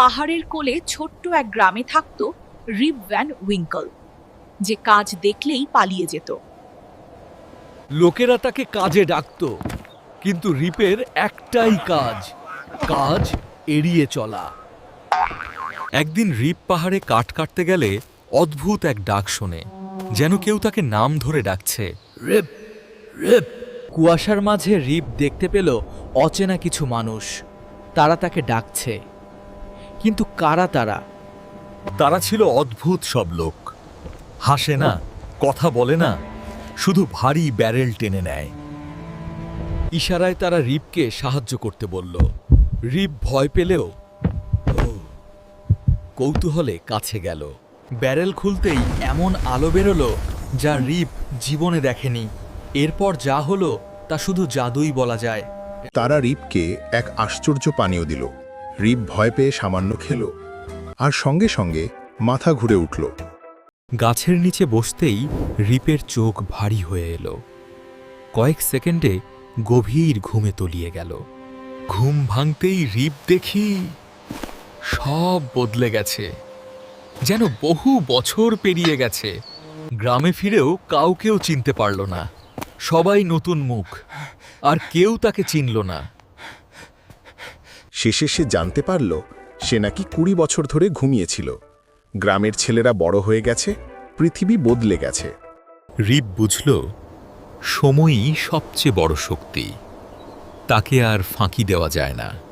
পাহাড়ের কোলে ছোট্ট এক গ্রামে থাকত রিপ ভ্যান উইঙ্কল যে কাজ দেখলেই পালিয়ে যেত। লোকেরা তাকে কাজে ডাকত কিন্তু রিপের একটাই কাজ কাজ এড়িয়ে চলা। একদিন রিপ পাহাড়ে কাঠ কাটতে গেলে অদ্ভুত এক ডাক শোনে যেন কেউ তাকে নাম ধরে ডাকছে। রেপ রেপ। কুয়াশার মাঝে রিপ দেখতে পেল অচেনা কিছু মানুষ তারা তাকে ডাকছে। কিন্তু কারা তারা? তারা ছিল অদ্ভুত সব লোক। হাসে না কথা বলে না শুধু ভারী ব্যারেল টেনে নেয়। ইশারায় তারা রিপকে সাহায্য করতে বলল। রিপ ভয় পেলেও ও, কৌতূহলে কাছে গেল। ব্যারেল খুলতেই এমন আলো বেরোলো যা রিপ জীবনে দেখেনি। এরপর যা হলো তা শুধু জাদুই বলা যায়। তারা রিপকে এক আশ্চর্য পানীয় দিল। রিপ ভয় পেয়ে সামান্য খেল আর সঙ্গে সঙ্গে মাথা ঘুরে উঠল। গাছের নিচে বসতেই রিপের চোখ ভারী হয়ে এলো। কয়েক সেকেন্ডে গভীর ঘুমে তলিয়ে গেল। ঘুম ভাঙতেই রিপ দেখি সব বদলে গেছে, যেন বহু বছর পেরিয়ে গেছে। গ্রামে ফিরেও কাউকেও চিনতে পারল না। সবাই নতুন মুখ, আর কেউ তাকে চিনল না। শেষে সে জানতে পারল, সে নাকি কুড়ি বছর ধরে ঘুমিয়েছিল। গ্রামের ছেলেরা বড় হয়ে গেছে, পৃথিবী বদলে গেছে। রিপ বুঝল, সময়ই সবচেয়ে বড় শক্তি। তাকে আর ফাঁকি দেওয়া যায় না।